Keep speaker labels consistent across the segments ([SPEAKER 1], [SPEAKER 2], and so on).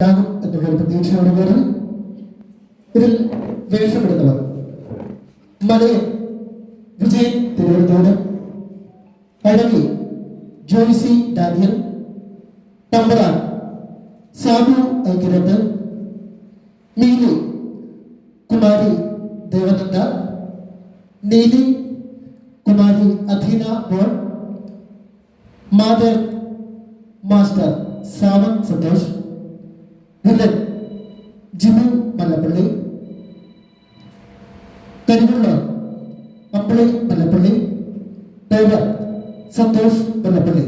[SPEAKER 1] ഉണ്ടാകും എന്ന ഒരു പ്രതീക്ഷയോട് പേര് ഇതിൽ വേഷമിടുന്നവർ മലയൻ വിജയൻ തിരുവനന്തപുരം പഴവി ജോയ്സി ഡാനിയൽ തമ്പറാൻ സാബു ഐക്യരത്ത് നീലി കുമാരി ദേവനന്ദ നീലി കുമാരി അധീന ബോൾ മാതർ മാസ്റ്റർ സാവന്ത് സന്തോഷ്. ഹലൻ ജിമു മല്ലപ്പള്ളി പെരുമുള്ള പമ്പിളി മല്ലപ്പള്ളി ഡ്രൈവർ സന്തോഷ് മല്ലപ്പള്ളി.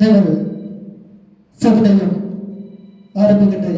[SPEAKER 1] ഞങ്ങൾ സഹനയം ആരംഭിക്കട്ടെ.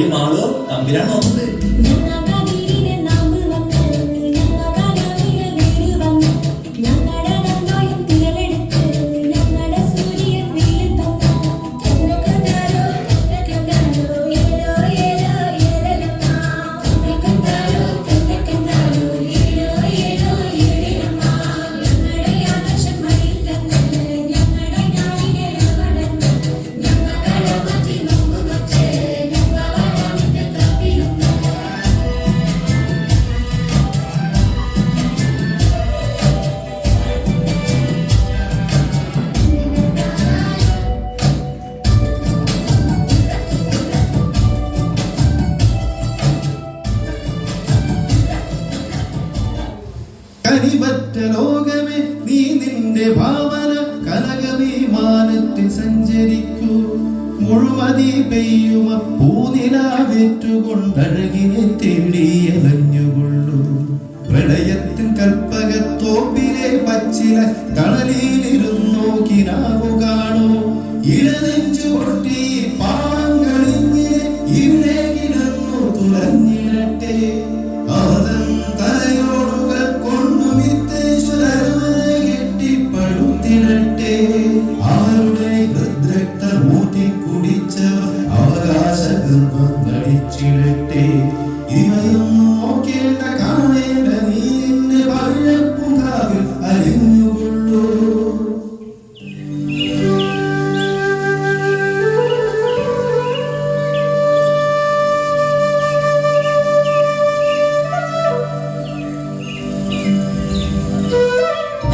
[SPEAKER 2] ആദ്യം ആൾ തമ്പിലാണ് നോക്കുന്നത്
[SPEAKER 3] നിന്റെ ഭാവന കനകവിമാനത്തിൽ സഞ്ചരിക്കൂ. മുഴുമതി പെയ്യുമ പൂനിലാവേറ്റുകൊണ്ടഴകിനെ തേടിയലഞ്ഞുകൊള്ളൂ പ്രളയത്തിൻ കൽപ്പകത്തോപ്പിലെ പച്ചില തണലിൽ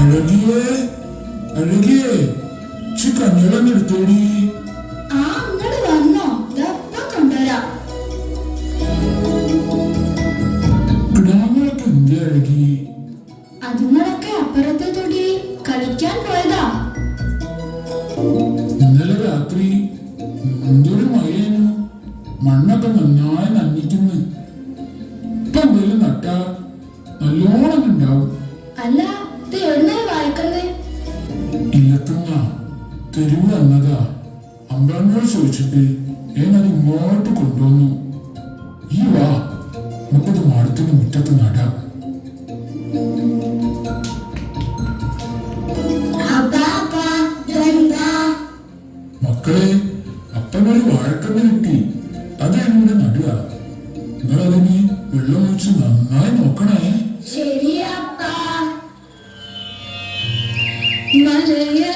[SPEAKER 4] അഴകിയേ അഴകിയേ ചി കണ്ണീളം എടുത്തേടി.
[SPEAKER 5] ആ അങ്ങോട്ട് വന്നോ. കൊണ്ടുവരാ
[SPEAKER 4] കിടാങ്ങളൊക്കെ എന്തേ അഴകി?
[SPEAKER 5] അതുങ്ങളൊക്കെ അപ്പുറത്തെ തൊടി
[SPEAKER 4] ഇന്നലെ രാത്രി എന്തൊരു മഴയാണ്. മണ്ണൊക്കെ നന്നായി നന്നിക്കുന്നു ഇപ്പൊ എന്തെങ്കിലും നല്ലോണം ഉണ്ടാവും.
[SPEAKER 5] അല്ല ഇത് എവിടുന്നാ വായിക്കുന്നേ
[SPEAKER 4] ഇല്ലത്തുന്ന തെരുവ് വന്നതാ. അമ്പലങ്ങളോട് ചോദിച്ചിട്ട് ഞാനത് ഇങ്ങോട്ട് കൊണ്ടുവന്നു. ഈ വാ നമുക്കത് മാടത്തിന് മുറ്റത്ത് നടാം. മക്കളെ അപ്പനൊരു വാഴക്കന്ന് കിട്ടി. അത് എന്നോട് നടുക. നിങ്ങളതിന് വെള്ളം ഒഴിച്ച് നന്നായി നോക്കണേ.
[SPEAKER 5] ശരിയപ്പാ
[SPEAKER 4] Yeah.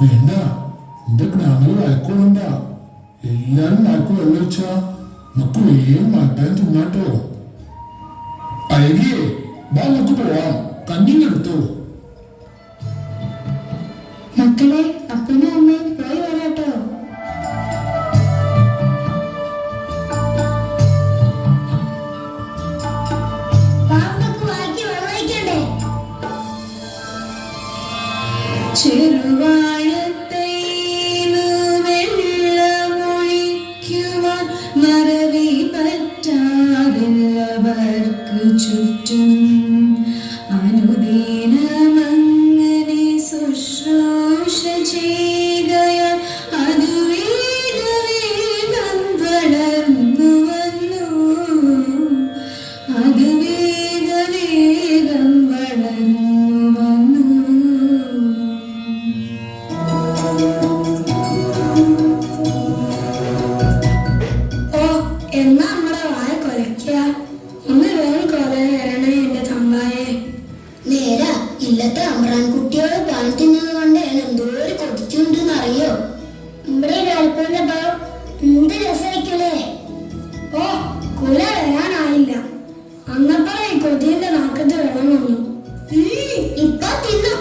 [SPEAKER 4] വേണ്ട. എന്റെ ഗ്രാമീണ വായിക്കോളണ്ട എല്ലാരും വായിക്ക് വെള്ളം വെച്ചാ. നമുക്ക് വേഗം മാറ്റാൻ തിന്നാട്ടോ അഴകിയേ വാ നമുക്ക് പോവാം. കഞ്ഞിങ്ങെടുത്തോ
[SPEAKER 5] മക്കളെ അപ്പനും ചെറുവാഴത്തേനു കൊതിന്റെ നാക്കത്ത് വെള്ളം വന്നു. ഇപ്പൊ തിന്നു.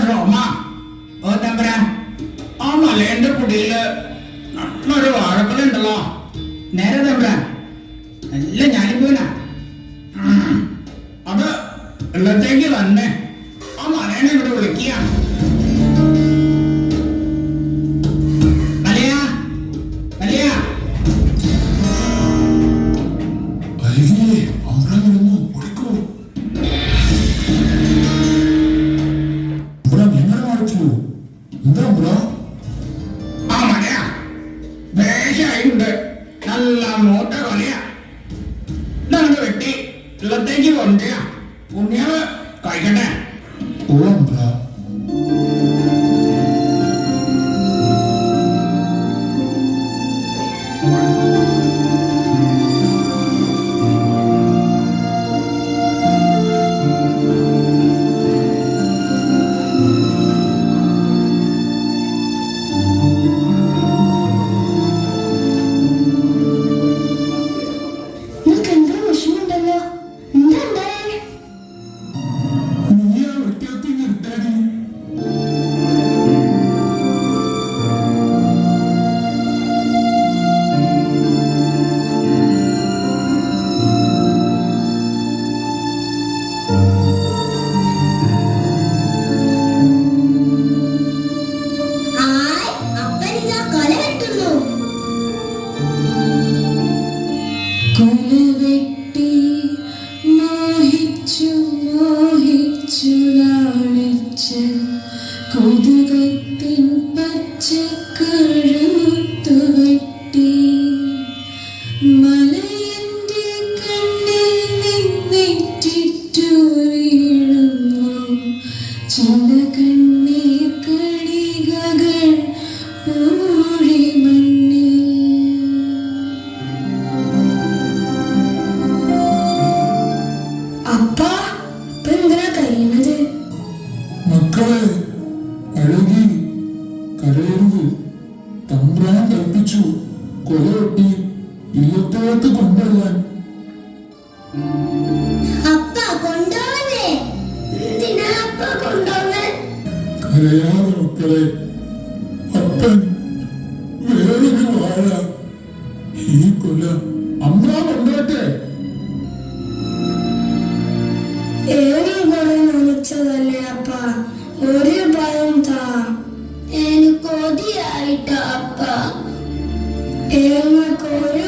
[SPEAKER 4] 사람 엄마 പുറത്തേക്ക് കൊണ്ടുവരാൻ കരയാതെ മക്കളെ അപ്പൻ വേറൊരു വാഴ. ഈ കൊല്ല അമ്മ കൊണ്ടോട്ടെ
[SPEAKER 5] ഒരു ഭയം താ. എനിക്ക് കൊതിയായിട്ടാ അപ്പ. എനിക്ക് ഒരു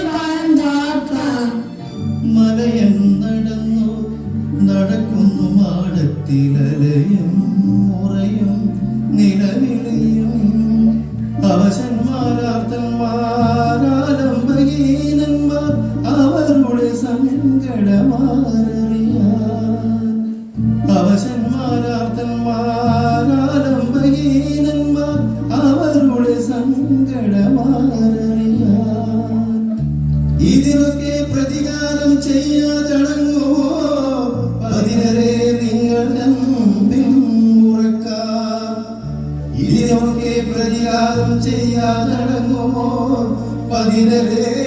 [SPEAKER 3] ഹൃദയം നടന്നു. നടക്കുന്നു മാടത്തിലലയും മുറയും നിലവിളിയും. അവശന്മാരാർത്തന്മാരാലംബഹീനന്മാർ അവരുടെ സങ്കടമാറിയാൻ അവശന്മാരാർത്തന്മാരാലംബഹീനന്മാർ അവരുടെ സങ്കടമാറിയാൻ ഇതിലൊക്കെ പ്രതികാരം ചെയ്യാതടങ്ങുമോ പതിനരേ